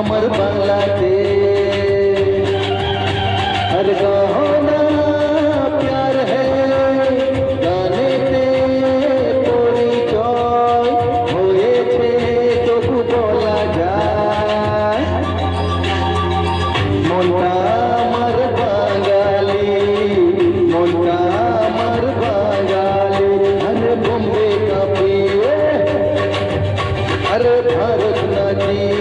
আমার বাংলাতে আর গহনা প্যার গানেতে পরিচয় হয়েছে তবু বলা যায় মনটা আমার বাঙালি মনটা আমার বাঙালি হর বোম্বে কাপিয়ে হর ভারত নদী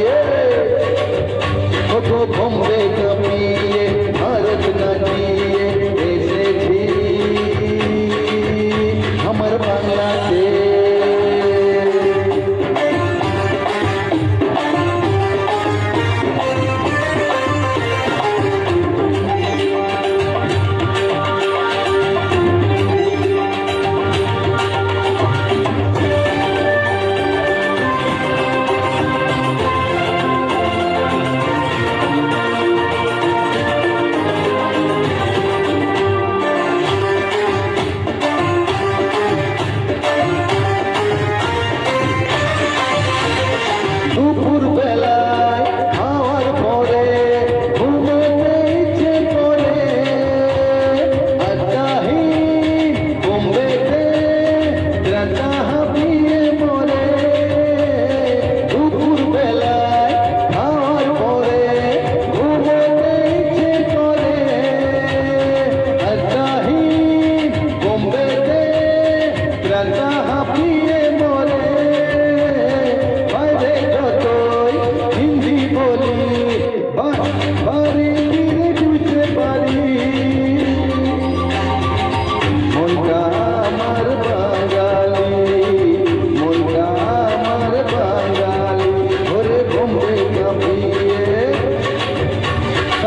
कहा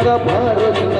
সারা ভারত